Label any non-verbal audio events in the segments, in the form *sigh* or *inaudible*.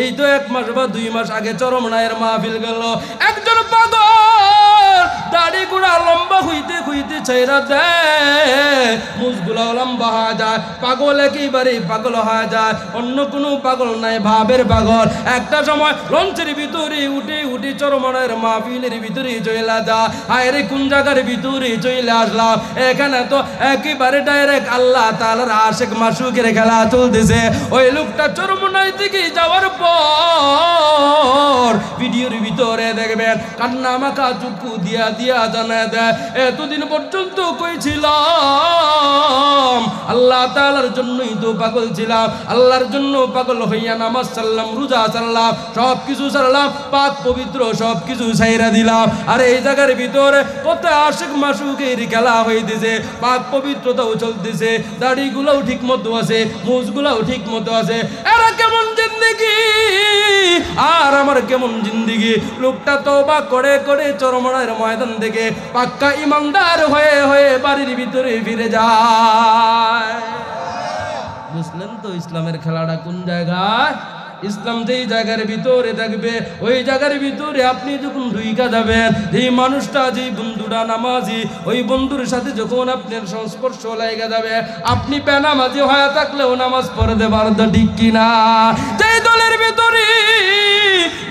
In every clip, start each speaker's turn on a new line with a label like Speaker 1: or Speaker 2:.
Speaker 1: এই তো এক মাস বা দুই মাস আগে চরমনায়ের মাহফিল গেল। একজন পাগল দাড়ি গুড়া লম্বা হইতে হইতে ছেড়া দেয়। মুসগুলা লম্বা হয়ে যায়, পাগল একেবারে পাগল হয়ে যায়। অন্য কোনো পাগল নাই, ভাবের পাগল। একটা সময় লঞ্চের ভিতরে উঠে উঠে চরমনায়ের মাহফিলের ভিতরে চলে যা। হায়রে কোন জায়গার ভিতরে চলে আসলাম? এখানে তো একেবারে ডাইরেক্ট আল্লাহ তালার আশেক মাসুকের খেলা চলতেছে। ওই লোকটা চরমনাই থেকে যাওয়ার পর ভিডিওর ভিতরে দেখবেন কান্না মাখা চুপু দিয়া দিয়া জানা দেয়, এতদিন পর্যন্ত কইছিলাম, আল্লাহ তালার জন্যই তো পাগল ছিলাম, আল্লাহর জন্য পাগল হইয়া নামাজ রোজা সব কিছু পাক পবিত্র সব কিছু ছাইরা দিলাম। আর এই জায়গার ভিতরে কত আশেক মাসুকের খেলা হইতেছে, পাক পবিত্রতাও চলতেছে, দাড়িগুলোও ঠিক মতো আছে, মুজগুলাও ঠিক মতো আছে। এরা কেমন জিন্দিগি? আর আমার কেমন জিন্দিগি? লোকটা তবা করে করে চরমনার ময়দান থেকে পাক্কা ইমানদার হয়ে হয়ে বাড়ির ভিতরে ফিরে যায়। বুঝলেন তো ইসলামের খেলাটা কোন জায়গায়? ইসলাম যেই জায়গার ভিতরে থাকবে, ওই জায়গার ভিতরে আপনি যখন ঢুইকা যাবেন, যেই মানুষটা, যেই বন্ধুটা নামাজি, ওই বন্ধুর সাথে যখন আপনার সংস্পর্শ লেগে যাবে, আপনি বেনামাজি হয়ে থাকলেও নামাজ পড়তে পারতো ঠিক কিনা? দলের ভিতরে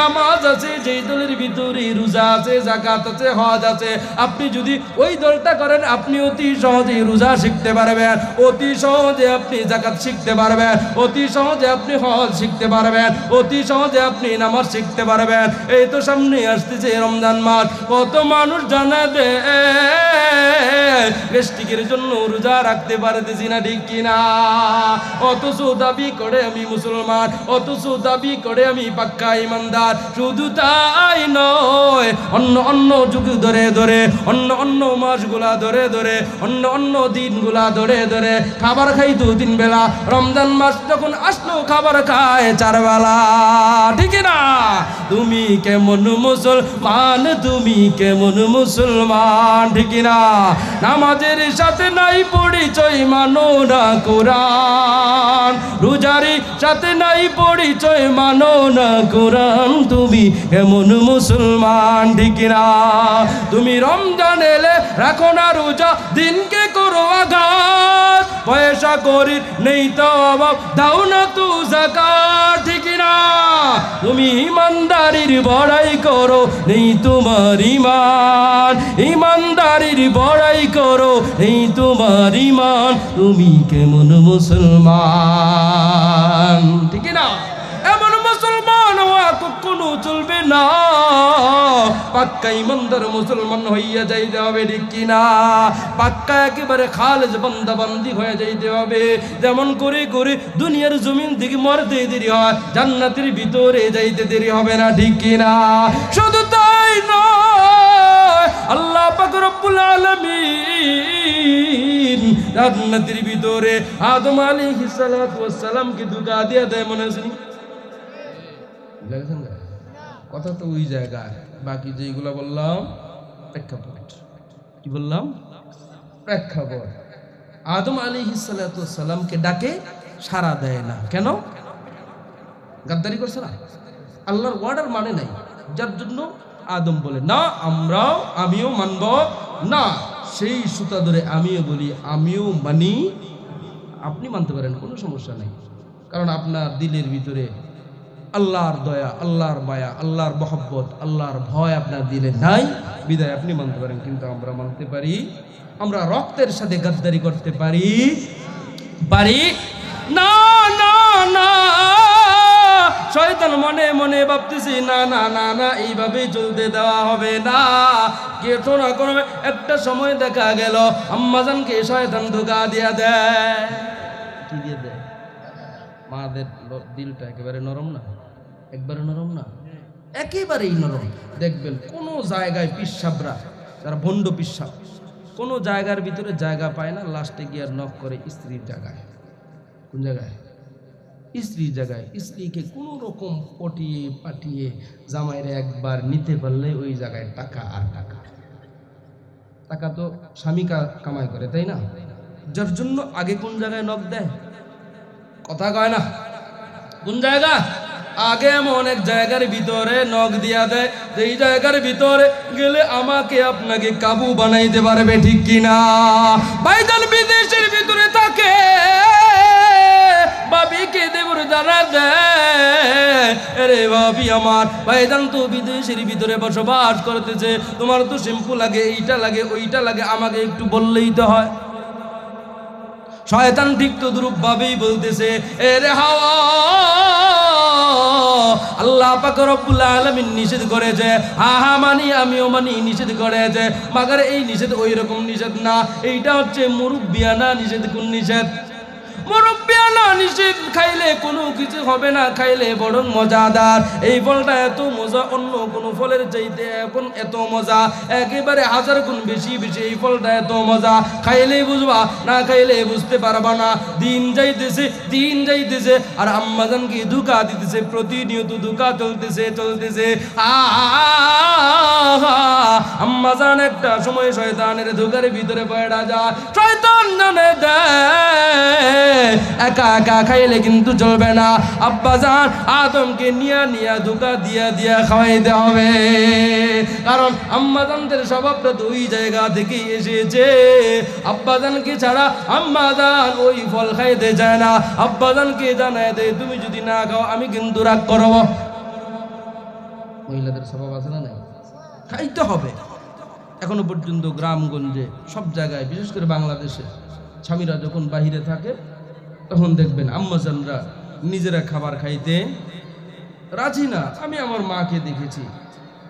Speaker 1: নামাজ আছে, যেই দলের ভিতরে রোজা আছে জাকাত আছে, হজ আছে। আপনি যদি ওই দলটা করেন, আপনি অতি সহজে রোজা শিখতে পারবেন। অতি সহজে আপনি জাকাত শিখতে পারবেন। অতি সহজে আপনি হজ শিখতে পারবেন। অতি সহজে আপনি নামাজ শিখতে পারবেন। এই তো সামনে আসতেছে রমজান মাস। কত মানুষ জানা দে গেস্টিকের জন্য রোজা রাখতে পারতেছি না, ঠিক কিনা? অথচ দাবি করে আমি মুসলমান অথচ দাবি করে আমি পাক্কা ইমানদার। শুধু তাই নয়, অন্য অন্য যুগ ধরে ধরে, অন্য অন্য মাসগুলা ধরে ধরে, অন্য অন্য দিনগুলা ধরে ধরে, খাবার খাই দু তিন বেলা। রমজান মাস যখন আসলো, খাবার খায় চার বেলা। ঠিক না? তুমি কেমন মুসলমান? তুমি কেমন মুসলমান? ঠিক না? নামাজের সাথে নাই পরিচয় মানো না কোরআন। রোজারি সাথে নাই পরিচয় মানো না কোরআন তুমি, এমন মুসলমান ঠিক না। তুমি রমজান এলে রাখো না রোজা, দিনকে করো আঘাত। পয়সা করি নেই তো অভাব, দাও না তু জাকাত না। তুমি ইমানদারির বড়াই করো, নেই তোমার ইমান ইমানদারির বড়াই করো, নেই তোমার ইমান তুমি কেমন মুসলমান? ঠিক না কখনো চলবে না। পাক্কা ইমানদার মুসলমান হইয়া যাইতে হবে, ঠিক কিনা? পাক্কা একেবারে খালেজ বান্দা বান্দি হয়ে যাইতে হবে। যেমন করে করে দুনিয়ার জমিন থেকে মরতে দেরি হয়, জান্নাতের ভিতরে যাইতে দেরি হবে না, ঠিক কিনা? শুধু তাই নয়, আল্লাহ পাক রব্বুল আলামিন ভিতরে আদম আলাইহিস সালাতু ওয়াস সালামকে দুকা দিয়া দেয়, মনে আছে? কথা তো ওই জায়গায়। বাকি যেগুলো বললাম, প্রেক্ষাপট। কি বললাম? প্রেক্ষাপট। আদম আলী সালামকে ডাকে সারা দেয় না। কেন? গাদ্দারি করছে না? আল্লাহর ওয়ার্ডার মানে নাই। যার জন্য আদম বলে, না, আমরাও, আমিও মানব না। সেই সুতা ধরে আমিও বলি, আমিও মানি। আপনি মানতে পারেন, কোনো সমস্যা নেই। কারণ আপনার দিলের ভিতরে আল্লাহর দয়া, আল্লাহর মায়া, আল্লাহর মহব্বত, আল্লাহর ভয় আপনার দিলে নাই। বিদায় আপনি মানতে পারেন, কিন্তু আমরা মানতে পারি, আমরা রক্তের সাথে গাদ্দারি করতে পারি। পারি? না না না। শয়তান মনে মনে ভাবতেছি, না না না না এইভাবে চলতে দেওয়া হবে না। কেটো না কোনো একটা সময় দেখা গেল, আম্মাজানকে শয়তান ধোকা দিয়া দেয়। কি দিয়ে দেয়? মাদের দিলটা একেবারে নরম না? একবারে নরম না? একেবারেই নরম। দেখবেন কোনো জায়গায় পিসাবরা যারা ভণ্ড পিসাব কোনো জায়গার ভিতরে জায়গা পায় না লাস্টে গিয়ে আর নখ করে স্ত্রীর জায়গায়। কোন জায়গায়? স্ত্রীর জায়গায়। স্ত্রীকে কোনো রকম পটিয়ে পাঠিয়ে জামাইরে একবার নিতে পারলে ওই জায়গায় টাকা আর টাকা। টাকা তো স্বামী কামাই করে তাই না? যার জন্য আগে কোন জায়গায় নখ দেয়? কথা কয় না? কোন জায়গা? আগে এমন এক জায়গার ভিতরে নখ দিয়া দেয়। এই জায়গার ভিতরে গেলে আমাকে আপনাকে কাবু বানাইতে পারবে ঠিক কিনা? ভাইজান বিদেশের ভিতরে থাকে। বাবিকে দেবর জানা দেয়। আরে বাবি আমার, ভাইজান তো বিদেশের ভিতরে বসবাস করতেছে। তোমার তো শ্যাম্পু লাগে, এইটা লাগে, ওইটা লাগে, আমাকে একটু বললেই তো হয়। শয়তান ঠিক তো দুরূপ ভাবেই বলতেছে, এ রে হাওয়া, আল্লাহ পাক রব্বুল আলামিন নিষেধ করেছে। আহা মানি, আমিও মানি, নিষেধ করেছে। মাগার এই নিষেধ ওই রকম নিষেধ না। এইটা হচ্ছে মুরুব্বিয়ানা নিষেধ কোন নিষেধ? মুরব্বিয়ানা নিষেধ খাইলে কোনো কিছু হবে না, খাইলে বরং মজাদার। এই ফলটা এত মজা, অন্য কোনো ফলের চাইতে এখন এত মজা। একেবারে হাজার গুণ বেশি বেশি এই ফলটা এত মজা। খাইলেই বুঝবা, না খাইলে বুঝতে পারবা না। দিন যাইতেছে দিন যাইতেছে, আর আম্মাজানকে ধোকা দিতেছে, প্রতিনিয়ত ধোকা চলতেছে চলতেছে। আম্মাজান একটা সময় শয়তানের ধোকার ভিতরে পয়ডা যায়। শয়তান জানে দেয়। একা একা খাইলে কিন্তু চলবে না। আব্বাজান আদমকে নিয়া নিয়া ধোকা দিয়া দিয়া খাওয়াইতে হবে। কারণ আম্মাজানদের স্বভাবটা ওই জায়গা থেকে এসেছে। আব্বাজানকে ছাড়া আম্মাজান ওই ফল খাইতে চায় না। আব্বাজানকে জানায় দে তুমি যদি না খাও, আমি কিন্তু রাগ করব। মহিলাদের স্বভাব আছে না নাই? খাইতে হবে। এখনও পর্যন্ত গ্রামগঞ্জে সব জায়গায়, বিশেষ করে বাংলাদেশে, স্বামীরা যখন বাহিরে থাকে তখন দেখবেন আম্মাজানরা নিজেরা খাবার খাইতে রাজি না। আমি আমার মাকে দেখেছি,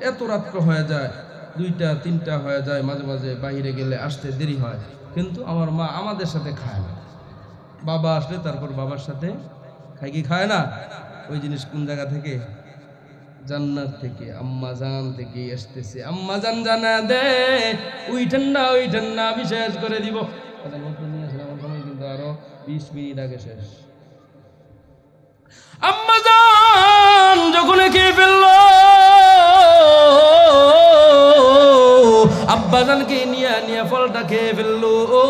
Speaker 1: এত রাত্র হয়ে যায়, দুইটা, তিনটা হয়ে যায়, মাঝে মাঝে বাইরে গেলে আসতে দেরি হয়। কিন্তু আমার মা আমাদের সাথে খায় না। বাবা আসলে তারপর বাবার সাথে খাই কি খায় না? ওই জিনিস কোন জায়গা থেকে? জান্নাত থেকে, আম্মা জান থেকে আসতেছে। আম্মা জান জানা দে, ওই ঠান্ডা ওই ঠান্ডা, আমি শেষ করে দিব। বিশ মিনিট আগে শেষ। আম্মাজান যখন খেয়ে ফেলল আব্বাজানকে নিয়ে নিয়ে ফলটা খেয়ে ফেলল। ও,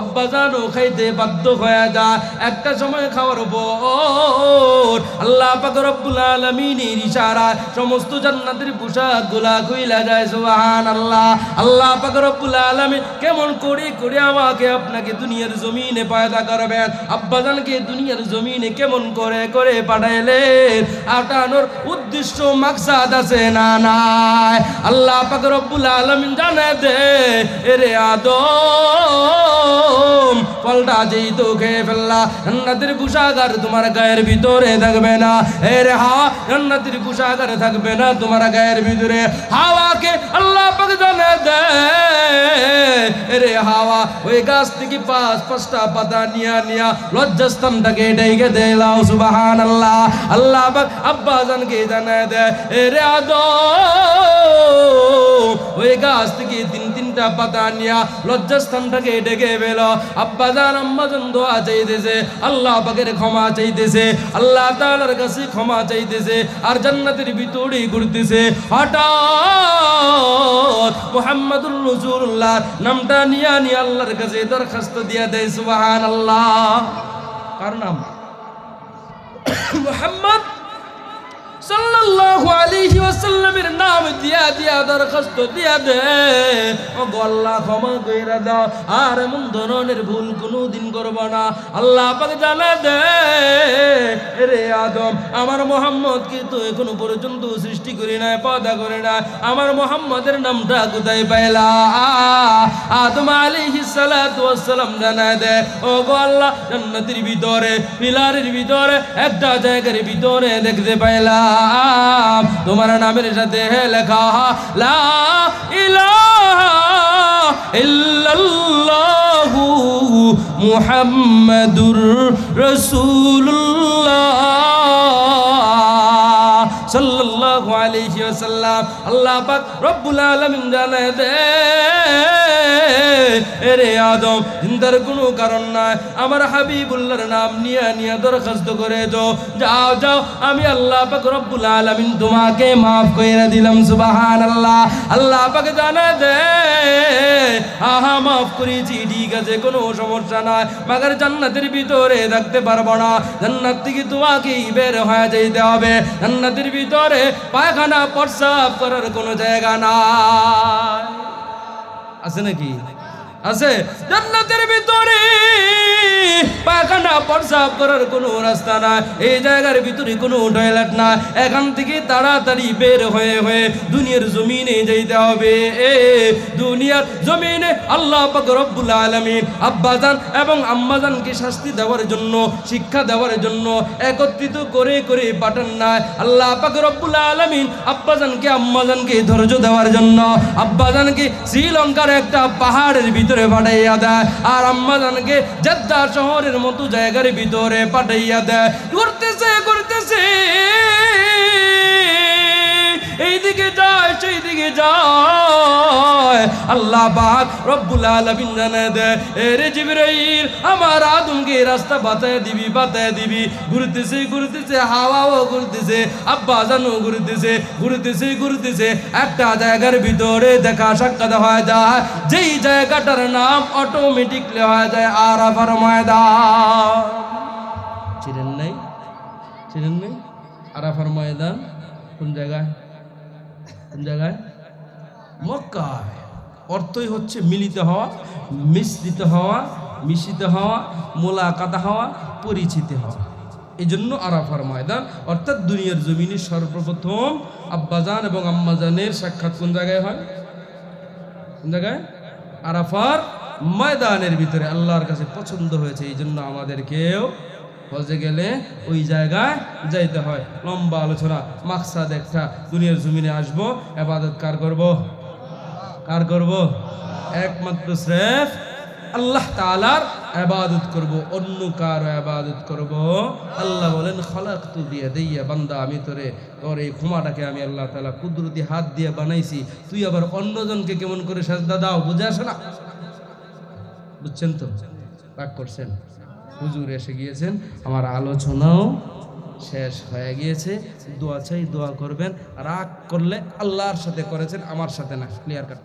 Speaker 1: আব্বাজানও খাইতে বাধ্য হয়ে যায় একটা সময় খাওয়ার পর আল্লাহ পাক রব্বুল আলামিনের ইশারায় সমস্ত জান্নাতের পোশাকগুলা খুইলা যায় সুবহান আল্লাহ আল্লাহ পাক রব্বুল আলামিন কেমন করে করে আমাকে আপনাকে দুনিয়ার জমিনে পয়দা করবেন? আব্বাজানকে দুনিয়ার জমিনে কেমন করে করে পাঠাইলেন? আটানোর উদ্দেশ্য, মাকসাদ আছে না নাই? আল্লাহ পাক রব্বুল আলামিন জানে দে এরে আদম। ফলটা যেই তো খেয়ে ফেললা, জান্নাতের পোশাকার তোমার গায়ের ভিতরে থাকবে না। এরে হা, জান্নাতের পোশাকার থাকবে না তোমার গায়ের ভিতরে। হাওয়াকে আল্লাহ পাক জানে দে। এরে হাওয়া ওই গাছ থেকে পাঁচ পাঁচটা পাতা নিয়া নিয়া লজ্জাস্থানটাকে ডেকে দিলাও সুবাহান আল্লাহ আল্লাহ পাক আব্বা জানকে জানায় দেয় এরে আদম ওই গাছ থেকে তিন তিনটা পাতা নিয়া লজ্জাস্থানটাকে ডেকে বেল আব্বা জান, আম্মা জান দোয়া চাইতেছে, আল্লাহ পাকের ক্ষমা চাইতেছে, আল্লাহ তাআলার কাছে ক্ষমা চাইতেছে, আর জান্নাতের ভিতরে ঘুরতেছে। হঠাৎ মুহাম্মাদুর রাসূলুল্লাহ নামটা নিয়া নিয়ে আল্লাহর কাছে দরখাস্ত দিয়া দেয়, সুবহানাল্লাহ। কার নাম? *coughs* মুহাম্মদ সাল্লাল্লাহু আলাইহি ওয়াসাল্লামের নাম দিয়া দিয়া দরখাস্ত দিয়া দে। ও গল্লা ক্ষমা কইরা দাও, আর এমন ধরনের ভুল কোনোদিন করব না। আল্লাহ পাক জানা দে। রে আদম, আমার মোহাম্মদ কে তো এখনও পর্যন্ত সৃষ্টি করি নাই পয়দা করে না আমার মোহাম্মদের নামটা কোথায় পাইলা? আদম আলাইহিস সালাতু ওয়াসসালাম জানা দে। ও গো আল্লাহ, জান্নাতের ভিতরে পিলারের ভিতরে, একটা জায়গার ভিতরে দেখতে পাইলাম তোমার নামের সাথে লেখা লা ইল্লাল্লাহু মুহাম্মাদুর রাসূলুল্লাহ। সাল্লাল্লাহু আলাইহি ওয়াসাল্লাম, আল্লাহ পাক রব্বুল আলামিন জানায় দে, এরে আদম চিন্তার কোনো কারণ নাই, আমার হাবিবুল্লাহর নাম নিয়ে নিয়ে দরখাস্ত করে যাও যাও যাও, আমি আল্লাহ পাক রব্বুল আলামিন তোমাকে মাফ করে দিলাম, সুবহানাল্লাহ, আল্লাহ পাক জানা দে, আহা, মাফ করেছি, ঠিক আছে, কোনো সমস্যা নাই, মাগার জান্নাতের ভিতরে থাকতে পারব না, জান্নাত থেকে তোমাকেই বের হয়ে যেতে হবে, জান্নাতের ভিতরে পায়খানা প্রস্রাব করার কোনো জায়গা নাই। আছে নাকি? আছে। জান্নাতের ভিতরে পায়খানা প্রস্রাব করার কোনো রাস্তা না এই জায়গার ভিতরে কোনো টয়লেট না এখান থেকে তাড়াতাড়ি বের হয়ে হয়ে দুনিয়ার জমিনে যেতে হবে। এ দুনিয়ার জমিনে আল্লাহ পাক রব্বুল আলামিন আব্বাজান এবং আম্মাজানকে শাস্তি দেওয়ার জন্য, শিক্ষা দেওয়ার জন্য একত্রিত করে করে পাঠান না আল্লাহ পাক রব্বুল আলামিন আব্বাজানকে আম্মাজানকে ধৈর্য দেওয়ার জন্য আব্বাজানকে শ্রীলঙ্কার একটা পাহাড়ের ভিতরে পাঠাইয়া দেয় আর আম্মাজানকে জেদ্দা শহরের মতো জায়গার ভিতরে পাঠাইয়া দেয় ঘুরতেছে ঘুরতেছে। এইদিকে যায় সেই দিকে যায়। আল্লাহ পাক রব্বুল আলামিন জানে দে এরে জিবরাইল, আমার আদমকে রাস্তা বাতায় দিবি বাতায় দিবি। ঘুরতেছে ঘুরতেছে, হাওয়াও ঘুরতেছে আব্বা জানো ঘুরতেছে ঘুরতেছে ঘুরতেছে। একটা জায়গার ভিতরে দেখা সাক্ষাৎ হয়ে যায়, যেই জায়গাটার নাম অটোমেটিকলি হয়ে যায় আরাফার ময়দান। চিনেন নাই? চিনেন নাই? আরাফার ময়দান কোন জায়গায়? জায়গায়? মক্কায়। অর্থই হচ্ছে মিলিত হওয়া, মিশ্রিত হওয়া মিশ্রিত হওয়া, মোলাকাতা হওয়া, পরিচিত হওয়া। এই জন্য আরাফার ময়দান, অর্থাৎ দুনিয়ার জমিনে সর্বপ্রথম আব্বাজান এবং আম্মাজানের সাক্ষাৎ কোন জায়গায় হয়? কোন জায়গায়? আরাফার ময়দানের ভিতরে। আল্লাহর কাছে পছন্দ হয়েছে এই জন্য আমাদেরকেও হজে গেলে ওই জায়গায় যাইতে হয়। লম্বা আলোচনা, মাকসাদ একটা, দুনিয়ার জমিনে আসব, এবাদত কার করব? কার করব? একমাত্র স্রেফ আল্লাহ তালার আবাদত করব, অন্য কার আবাদত করব। আল্লাহ বলেন খলাক তু দিয়ে দিয়া বান্দা, আমি তোরে, তোর এই ক্ষমাটাকে আমি আল্লাহ তালা কুদরতি হাত দিয়ে বানাইছি। তুই আবার অন্যজনকে কেমন করে সাজদা দাও, বুঝে আসে না? বুঝছেন তো? রাগ করছেন? হুজুর এসে গিয়েছেন, আমার আলোচনাও শেষ হয়ে গিয়েছে। দোয়া চাই, দোয়া করবেন, রাগ করলে আল্লাহর সাথে করেছেন, আমার সাথে না ক্লিয়ার কাট